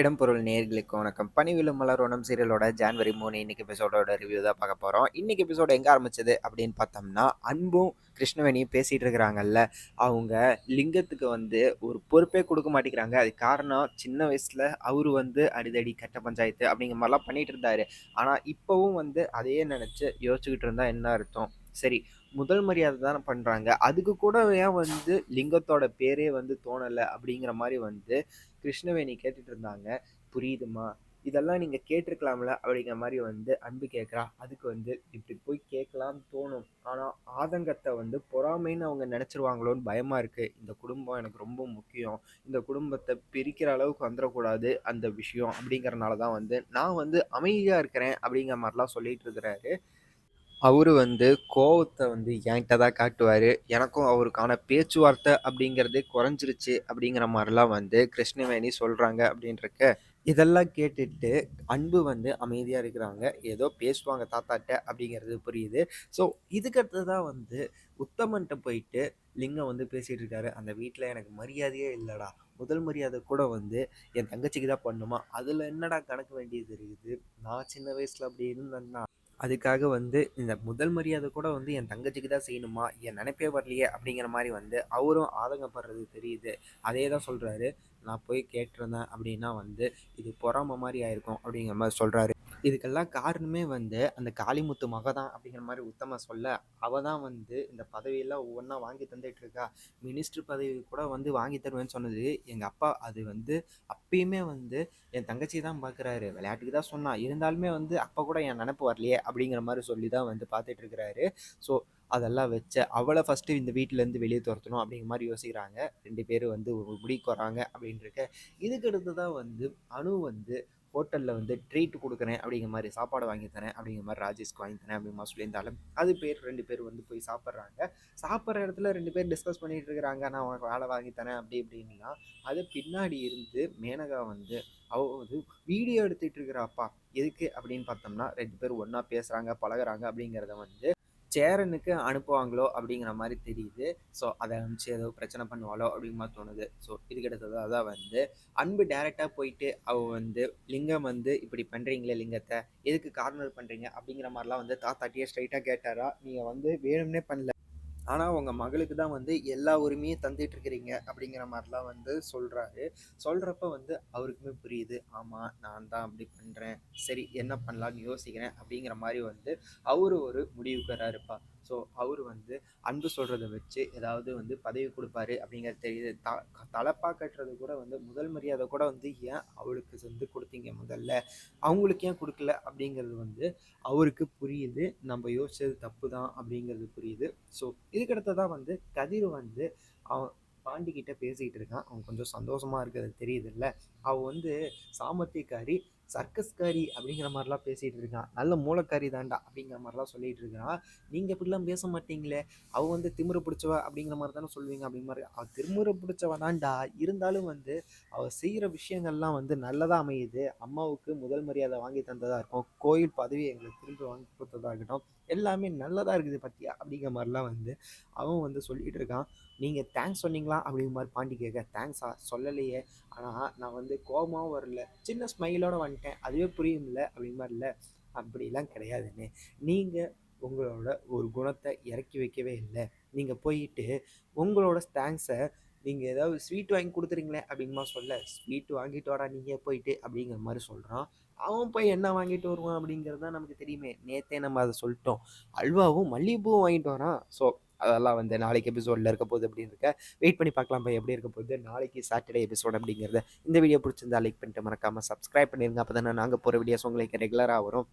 இடம்பொருள் நேர்களுக்கு வணக்கம். பணிவிலும் மலரோணம் சீரியலோட ஜான்வரி மூணு இன்னைக்கு எபிசோடோட ரிவ்யூ தான் பார்க்க போகிறோம் இன்னைக்கு எபிசோடு எங்கே ஆரம்பிச்சது அப்படின்னு பார்த்தோம்னா அன்பும் கிருஷ்ணவேணியும் பேசிகிட்டு இருக்கிறாங்கல்ல. அவங்க லிங்கத்துக்கு வந்து ஒரு பொறுப்பே கொடுக்க மாட்டேங்கிறாங்க. அது காரணம் சின்ன வயசில் அவர் வந்து அடிதடி கட்ட பஞ்சாயத்து அப்படிங்கிற மாதிரிலாம் பண்ணிகிட்டு இருந்தார். ஆனால் இப்போவும் வந்து அதையே நினச்சி யோசிச்சுக்கிட்டு இருந்தால் என்ன அர்த்தம்? சரி முதல் மரியாதை தானே பண்ணுறாங்க அதுக்கு கூட ஏன் வந்து லிங்கத்தோட பேரே வந்து தோணலை அப்படிங்கிற மாதிரி வந்து கிருஷ்ணவேணி கேட்டுட்டு இருந்தாங்க. புரியுதுமா? இதெல்லாம் நீங்கள் கேட்டிருக்கலாம்ல அப்படிங்கிற மாதிரி வந்து அன்பு கேட்குறா அதுக்கு வந்து இப்படி போய் கேட்கலாம்னு தோணும். ஆனால் ஆதங்கத்தை வந்து பொறாமைன்னு அவங்க நினச்சிருவாங்களோன்னு பயமாக இருக்குது இந்த குடும்பம் எனக்கு ரொம்ப முக்கியம். இந்த குடும்பத்தை பிரிக்கிற அளவுக்கு வந்துடக்கூடாது அந்த விஷயம் அப்படிங்கிறனால தான் வந்து நான் வந்து அமைதியாக இருக்கிறேன் அப்படிங்கிற மாதிரிலாம் சொல்லிட்டு இருக்கிறாரு. அவரு வந்து கோவத்தை வந்து என்கிட்ட தான் காட்டுவார். எனக்கும் அவருக்கான பேச்சுவார்த்தை அப்படிங்கிறதே குறைஞ்சிருச்சு அப்படிங்கிற மாதிரிலாம் வந்து கிருஷ்ணவேணி சொல்கிறாங்க அப்படின்றக்க இதெல்லாம் கேட்டுட்டு அன்பு வந்து அமைதியாக இருக்கிறாங்க. ஏதோ பேசுவாங்க தாத்தாட்ட அப்படிங்கிறது புரியுது. ஸோ இதுக்கடுத்து தான் வந்து உத்தமன்ட்ட போயிட்டு லிங்கம் வந்து பேசிகிட்டு இருக்காரு. அந்த வீட்டில் எனக்கு மரியாதையே இல்லைடா. முதல் மரியாதை கூட வந்து என் தங்கச்சிக்கு தான் பண்ணுமா? அதில் என்னடா கணக்கு வேண்டியது இருக்குது? நான் சின்ன வயசில் அப்படி இருந்தேன்னா. அதுக்காக வந்து இந்த முதல் மரியாதை கூட வந்து என் தங்கச்சிக்கு தான் செய்யணுமா? என் நினைப்பே வரலையே அப்படிங்கிற மாதிரி வந்து அவரும் ஆதங்கப்படுறது தெரியுது. அதே தான் சொல்கிறாரு நான் போய் கேட்டிருந்தேன் அப்படின்னா வந்து இது பொறாம மாதிரி ஆயிருக்கும் அப்படிங்கிற மாதிரி சொல்கிறாரு இதுக்கெல்லாம் காரணமே வந்து அந்த காளிமுத்து மக தான் அப்படிங்கிற மாதிரி உத்தம சொல்ல அவள் தான் வந்து இந்த பதவியெல்லாம் ஒவ்வொன்றா வாங்கி தந்துட்டு இருக்கா. மினிஸ்டர் பதவி கூட வந்து வாங்கி தருவேன்னு சொன்னது. எங்கள் அப்பா அது வந்து அப்பயுமே வந்து என் தங்கச்சி தான் பார்க்குறாரு விளையாட்டுக்கு தான் சொன்னான் இருந்தாலுமே வந்து அப்போ கூட என் நினப்பு வரலையே அப்படிங்கிற மாதிரி சொல்லி தான் வந்து பார்த்துட்டு இருக்கிறாரு. ஸோ அதெல்லாம் வச்ச அவளை ஃபஸ்ட்டு இந்த வீட்டிலேருந்து வெளியே துரத்தணும் அப்படிங்கிற மாதிரி யோசிக்கிறாங்க. ரெண்டு பேரும் வந்து முடிக்கு வராங்க அப்படின்றக்க இதுக்கடுத்து தான் வந்து அணு வந்து ஹோட்டலில் வந்து ட்ரீட் கொடுக்குறேன் அப்படிங்கிற மாதிரி சாப்பாடு வாங்கி தரேன் அப்படிங்கிற மாதிரி ராஜேஷ்க்கு வாங்கி தரேன் அப்படிங்கிற மாதிரி சொல்லியிருந்தாலும் அது பேர் ரெண்டு பேர் வந்து போய் சாப்பிட்றாங்க. சாப்பிட்ற இடத்துல ரெண்டு பேர் டிஸ்கஸ் பண்ணிட்டு இருக்கிறாங்க. நான் உனக்கு வேலை வாங்கி தரேன் அப்படி இப்படின்னா அது பின்னாடி இருந்து மேனகா வந்து அவ வந்து வீடியோ எடுத்துகிட்டு இருக்கிறாப்பா எதுக்கு? அப்படின்னு பார்த்தோம்னா ரெண்டு பேர் ஒன்றா பேசுகிறாங்க பழகுறாங்க அப்படிங்கிறத வந்து சேரனுக்கு அனுப்புவாங்களோ அப்படிங்கிற மாதிரி தெரியுது. ஸோ அதை அனுப்பிச்சு ஏதோ பிரச்சனை பண்ணுவாளோ அப்படிங்கிற மாதிரி தோணுது. ஸோ இதுக்கடுத்ததாக தான் வந்து. அன்பு டேரெக்டாக போயிட்டு அவள் வந்து லிங்கம் வந்து இப்படி பண்ணுறீங்களே லிங்கத்தை எதுக்கு கார்னர் பண்ணுறீங்க அப்படிங்கிற மாதிரிலாம் வந்து தாத்தாட்டியே ஸ்ட்ரைட்டாக கேட்டாரா நீங்கள் வந்து வேணும்னே பண்ணல. ஆனால் உங்கள் மகளுக்கு தான் வந்து எல்லா உரிமையும் தந்துட்டு இருக்கிறீங்க அப்படிங்கிற மாதிரிலாம் வந்து சொல்கிறாரு சொல்கிறப்ப வந்து அவருக்குமே புரியுது. ஆமாம் நான் தான் அப்படி பண்ணுறேன் சரி என்ன பண்ணலாம்னு யோசிக்கிறேன் அப்படிங்கிற மாதிரி வந்து அவரு ஒரு முடிவுக்கு வராருப்பா. ஸோ அவர் வந்து அன்பு சொல்கிறத வச்சு ஏதாவது வந்து பதவி கொடுப்பாரு அப்படிங்கிறது தெரியுது. த தலைப்பா கட்டுறது கூட வந்து முதல் மரியாதை கூட வந்து ஏன் அவளுக்கு வந்து கொடுத்தீங்க முதல்ல? அவங்களுக்கு ஏன் கொடுக்கல? அப்படிங்கிறது வந்து அவருக்கு புரியுது. நம்ம யோசிச்சது தப்பு தான் அப்படிங்கிறது புரியுது. ஸோ இதுக்கடுத்ததான் வந்து கதிர் வந்து அவன் பாண்டிக்கிட்ட பேசிக்கிட்டு இருக்கான். அவன் கொஞ்சம் சந்தோஷமாக இருக்கிறது தெரியுது இல்லை அவள் வந்து சாமர்த்தியக்காரி. சர்க்கஸ்காரி அப்படிங்கிற மாதிரிலாம் பேசிகிட்டு இருக்கான். நல்ல மூலக்காரி தாண்டா அப்படிங்கிற மாதிரிலாம் சொல்லிகிட்டு இருக்கான். நீங்கள் இப்படிலாம் பேச மாட்டீங்களே அவள் வந்து திமுறை பிடிச்சவ அப்படிங்கிற மாதிரி தானே சொல்லுவீங்க அப்படிங்கிற மாதிரி. அவள் திமுறை பிடிச்சவ தாண்டா இருந்தாலும் வந்து அவள் செய்கிற விஷயங்கள்லாம் வந்து நல்லதாக அமையுது. அம்மாவுக்கு முதல் மரியாதை வாங்கி தந்ததாக இருக்கும். கோயில் பதவி எங்களுக்கு திரும்ப வாங்கி கொடுத்ததாக இருக்கட்டும் எல்லாமே நல்லதாக இருக்குது பற்றியா அப்படிங்கிற மாதிரிலாம் வந்து அவன் வந்து சொல்லிகிட்டு இருக்கான். நீங்கள் தேங்க்ஸ் சொன்னீங்களா அப்படிங்கிற மாதிரி பாண்டி கேட்க தேங்க்ஸா சொல்லலையே. ஆனால் நான் வந்து கோபமாகவும் வரல. சின்ன ஸ்மைலோட வந்துட்டேன் அதுவே புரியும்ல? அப்படிங்கிற இல்லை. அப்படிலாம் கிடையாதுன்னு. நீங்கள் உங்களோட ஒரு குணத்தை இறக்கி வைக்கவே இல்லை. நீங்கள் போயிட்டு உங்களோட ஸ்டாங்ஸை நீங்கள் ஏதாவது ஸ்வீட் வாங்கி கொடுத்துறீங்களே அப்படிங்கிற சொல்ல ஸ்வீட் வாங்கிட்டு வாடா நீங்கள் போயிட்டு அப்படிங்கிற மாதிரி சொல்கிறான் அவன் போய் என்ன வாங்கிட்டு வருவான் அப்படிங்கிறது தான் நமக்கு தெரியுமே. நேற்றே நம்ம அதை சொல்லிட்டோம். அல்வாவும் மல்லிகைப்பூவும் வாங்கிட்டு வரான். ஸோ அதெல்லாம் வந்து நாளைக்கு எபிசோடில் இருக்க போகுது அப்படின்னு இருக்க. வெயிட் பண்ணி பார்க்கலாம் போய் எப்படி இருக்க போகுது. நாளைக்கு சாட்டர்டே எபிசோட் அப்படிங்கிறத இந்த வீடியோ பிடிச்சிருந்தா லைக் பண்ணிட்டு மறக்காமல் சப்ஸ்கிரைப் பண்ணிடுங்க அப்போ தானே நாங்கள் போகிற வீடியோஸ் உங்களுக்கு ரெகுலராக வரும்.